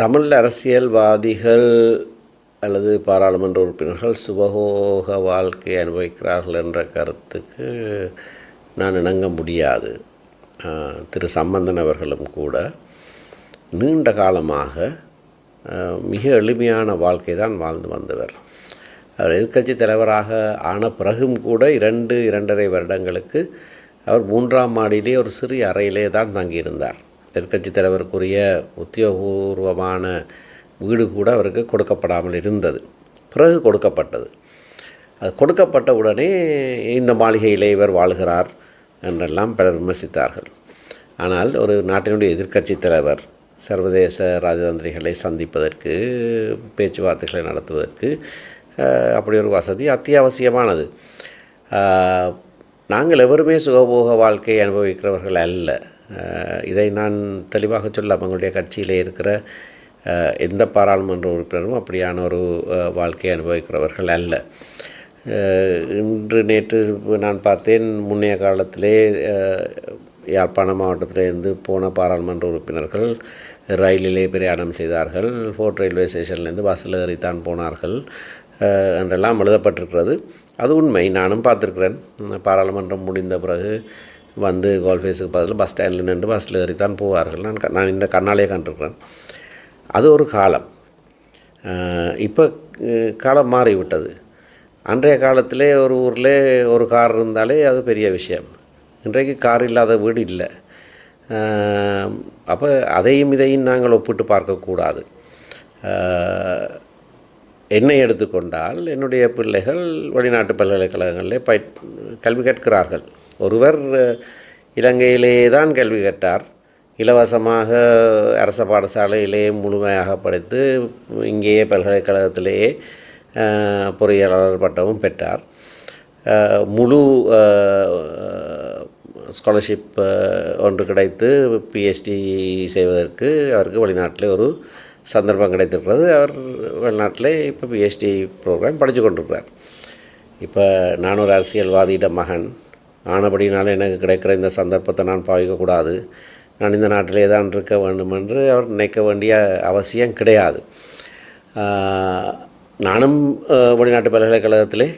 தமிழ் அரசியல்வாதிகள் அல்லது பாராளுமன்ற உறுப்பினர்கள் சுபகோக வாழ்க்கை அனுபவிக்கிறார்கள் என்ற கருத்துக்கு நான் இணங்க முடியாது. திரு சம்பந்தன் அவர்களும் கூட. நீண்ட காலமாக மிக எளிமையான வாழ்க்கை தான் வாழ்ந்து வந்தவர். அவர் எதிர்க்கட்சி தலைவராக ஆன பிறகும் கூட இரண்டு இரண்டரை வருடங்களுக்கு அவர் மூன்றாம் மாடியிலே ஒரு சிறிய அறையிலே தான் தங்கியிருந்தார். எதிர்க்கட்சி தலைவருக்குரிய உத்தியோகபூர்வமான வீடு கூட அவருக்கு கொடுக்கப்படாமல் இருந்தது. பிறகு கொடுக்கப்பட்டது. அது கொடுக்கப்பட்ட உடனே இந்த மாளிகையிலே இவர் வாழ்கிறார் என்றெல்லாம் பலர் விமர்சித்தார்கள். ஆனால் ஒரு நாட்டினுடைய எதிர்க்கட்சி தலைவர் சர்வதேச ராஜதந்திரிகளை சந்திப்பதற்கு பேச்சுவார்த்தைகளை நடத்துவதற்கு அப்படி ஒரு வசதி அத்தியாவசியமானது. நாங்கள் எவருமே சுகபோக வாழ்க்கையை அனுபவிக்கிறவர்கள் அல்ல. இதை நான் தெளிவாக சொல்ல எங்களுடைய கட்சியிலே இருக்கிற எந்த பாராளுமன்ற உறுப்பினரும் அப்படியான ஒரு வாழ்க்கையை அனுபவிக்கிறவர்கள் அல்ல. இன்று நேற்று நான் பார்த்தேன் முன்னைய காலத்திலே யாழ்ப்பாண மாவட்டத்திலிருந்து போன பாராளுமன்ற உறுப்பினர்கள் ரயிலிலே பிரயாணம் செய்தார்கள். ஃபோர்ட் ரயில்வே ஸ்டேஷன்லேருந்து பஸ்ஸில் ஏறித்தான் போனார்கள். என்றெல்லாம் எழுதப்பட்டிருக்கிறது. அது உண்மை. நானும் பார்த்துருக்குறேன். பாராளுமன்றம் முடிந்த பிறகு வந்து கோல்ஃபேஸுக்கு பதில் பஸ் ஸ்டாண்டில் நின்று பஸ்ஸில் ஏறித்தான் போவார்கள். நான் நான் இந்த கண்ணாலே கண்டிருக்கிறேன் அது ஒரு காலம். இப்போ காலம் மாறிவிட்டது. அன்றைய காலத்திலே ஒரு ஊரில் ஒரு கார் இருந்தாலே அது பெரிய விஷயம். இன்றைக்கு கார் இல்லாத வீடு இல்லை. அப்போ அதையும் இதையும் நாங்கள் ஒப்பிட்டு பார்க்கக்கூடாது என்னை எடுத்துக்கொண்டால் என்னுடைய பிள்ளைகள் வெளிநாட்டு பல்கலைக்கழகங்களில் பயிற் கல்வி கற்கிறார்கள். ஒருவர் இலங்கையிலே தான் கல்வி கற்றார். இலவசமாக அரச பாடசாலையிலே முழுமையாக படித்து இங்கேயே பல்கலைக்கழகத்திலேயே பொறியியலாளர் பட்டமும் பெற்றார். முழு ஸ்காலர்ஷிப் ஒன்று கிடைத்து பிஹெச்டி செய்வதற்கு அவருக்கு வெளிநாட்டில் ஒரு சந்தர்ப்பம் கிடைத்திருக்கிறது. அவர் வெளிநாட்டில் இப்போ பிஹெச்டி ப்ரோக்ராம் படித்து கொண்டிருக்கிறார். இப்போ நான் ஒரு அரசியல்வாதியிட மகன். ஆனபடினால் எனக்கு கிடைக்கிற இந்த சந்தர்ப்பத்தை நான் பாவிக்கக்கூடாது. நான் இந்த நாட்டிலே தான் இருக்க வேண்டும் என்று அவர் நினைக்க வேண்டிய அவசியம் கிடையாது. நானும் வெளிநாட்டு பல்கலைக்கழகத்திலே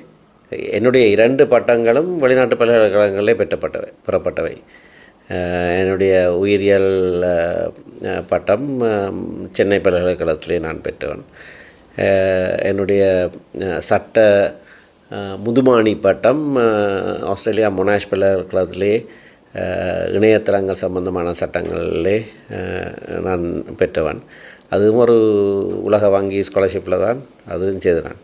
என்னுடைய இரண்டு பட்டங்களும் வெளிநாட்டு பல்கலைக்கழகங்களிலே பெற்றப்பட்டவை பெறப்பட்டவை. என்னுடைய உயிரியல் பட்டம் சென்னை பல்கலைக்கழகத்திலே நான் பெற்றவன். என்னுடைய சட்ட முதுமானி பட்டம் ஆஸ்திரேலியா மொனாஷ் பல்கலைக்கழகத்திலே இணையத்தளங்கள் இணையதளங்கள் சம்பந்தமான சட்டங்களிலே நான் பெற்றவன். அதுவும் ஒரு உலக வங்கி ஸ்காலர்ஷிப்பில் தான் அதுவும் செய்தான்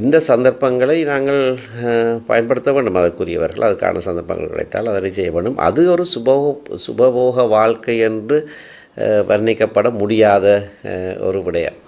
இந்த சந்தர்ப்பங்களை நாங்கள் பயன்படுத்த வேண்டும். அதற்குரியவர்கள் அதுக்கான சந்தர்ப்பங்கள் கிடைத்தால் அதனை செய்ய வேண்டும். அது ஒரு சுபோக சுபபோக வாழ்க்கை என்று வர்ணிக்கப்பட முடியாத ஒரு விடயம்.